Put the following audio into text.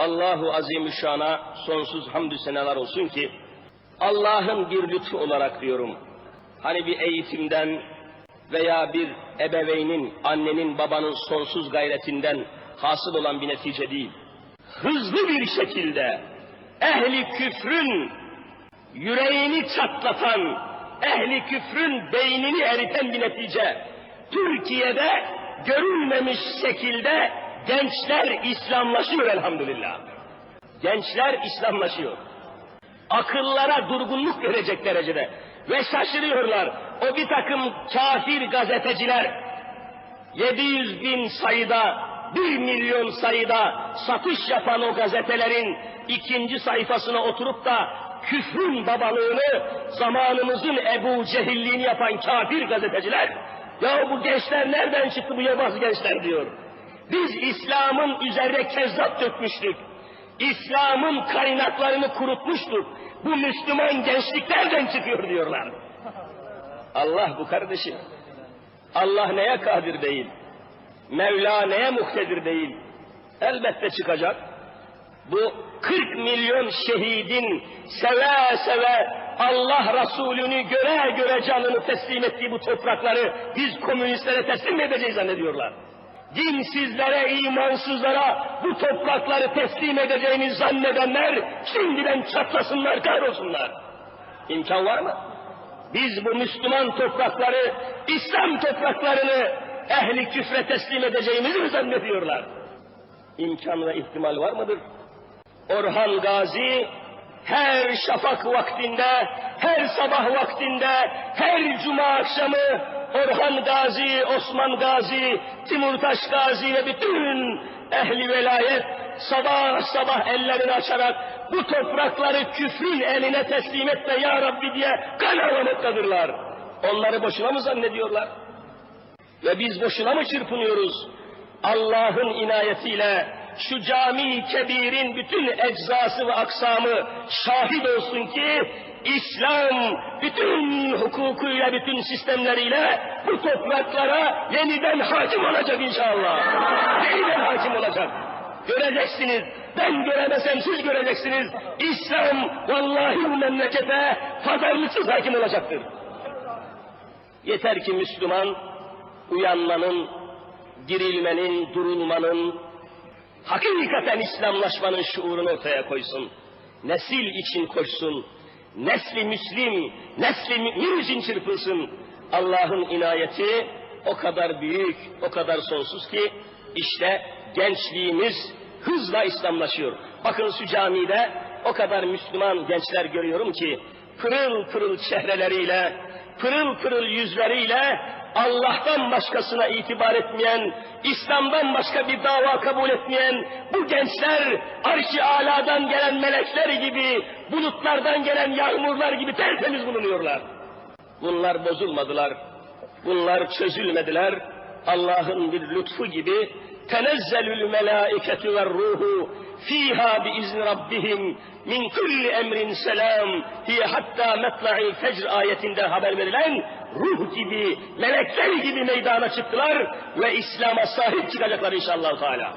Allahu Azimüşşan'a sonsuz hamdü seneler olsun ki Allah'ın bir lütfu olarak diyorum. Hani bir eğitimden veya bir ebeveynin, annenin, babanın sonsuz gayretinden hasıl olan bir netice değil. Hızlı bir şekilde ehli küfrün yüreğini çatlatan, ehli küfrün beynini eriten bir netice. Türkiye'de görülmemiş şekilde gençler İslamlaşıyor elhamdülillah. Gençler İslamlaşıyor. Akıllara durgunluk verecek derecede. Ve şaşırıyorlar. O bir takım kafir gazeteciler 700 bin sayıda, 1 milyon sayıda satış yapan o gazetelerin ikinci sayfasına oturup da küfrün babalığını, zamanımızın Ebu Cehilliğini yapan kafir gazeteciler, ya bu gençler nereden çıktı bu yabancı gençler diyor. Biz İslam'ın üzerine kezzap dökmüştük. İslam'ın kaynaklarını kurutmuştuk. Bu Müslüman gençlik nereden çıkıyor diyorlar. Allah bu kardeşim. Allah neye kadir değil. Mevla neye muhtedir değil. Elbette çıkacak. Bu 40 milyon şehidin seve seve Allah Resulü'nü göre göre canını teslim ettiği bu toprakları biz komünistlere teslim edeceğiz zannediyorlar. Dinsizlere, imansızlara bu toprakları teslim edeceğini zannedenler şimdiden çatlasınlar, kahrolsunlar. İmkan var mı? Biz bu Müslüman toprakları, İslam topraklarını ehli küfre teslim edeceğimizi mi zannediyorlar? İmkan ve ihtimal var mıdır? Orhan Gazi her şafak vaktinde, her sabah vaktinde, her cuma akşamı Orhan Gazi, Osman Gazi, Timurtaş Gazi ve bütün ehli velayet sabah sabah ellerini açarak bu toprakları küfrün eline teslim etme ya Rabbi diye kan ağlamaktadırlar. Onları boşuna mı zannediyorlar? Ve biz boşuna mı çırpınıyoruz? Allah'ın inayetiyle şu cami kebirin bütün eczası ve aksamı şahit olsun ki İslam bütün hukukuyla, bütün sistemleriyle bu topraklara yeniden hakim olacak inşallah. Yeniden hakim olacak. Göreceksiniz. Ben göremesem siz göreceksiniz. İslam vallahi bu memlekete pazarlıksız hakim olacaktır. Yeter ki Müslüman uyanmanın, dirilmenin, durulmanın, hakikaten İslamlaşmanın şuurunu ortaya koysun. Nesil için koşsun. Nesli Müslim, nesli mümin için çırpılsın. Allah'ın inayeti o kadar büyük, o kadar sonsuz ki işte gençliğimiz hızla İslamlaşıyor. Bakın şu camide o kadar Müslüman gençler görüyorum ki pırıl pırıl çehreleriyle, pırıl pırıl yüzleriyle Allah'tan başkasına itibar etmeyen, İslam'dan başka bir dava kabul etmeyen bu gençler arş-ı aladan gelen melekler gibi, bulutlardan gelen yağmurlar gibi tertemiz bulunuyorlar. Bunlar bozulmadılar, bunlar çözülmediler. Allah'ın bir lütfu gibi tenezzelül melâiketu ve ruhu fiha biizni rabbihim min kulli emrin selam hiye hatta metla'il fecr ayetinde haber verilen ruh gibi, melekler gibi meydana çıktılar ve İslam'a sahip çıkacaklar inşallah Teala.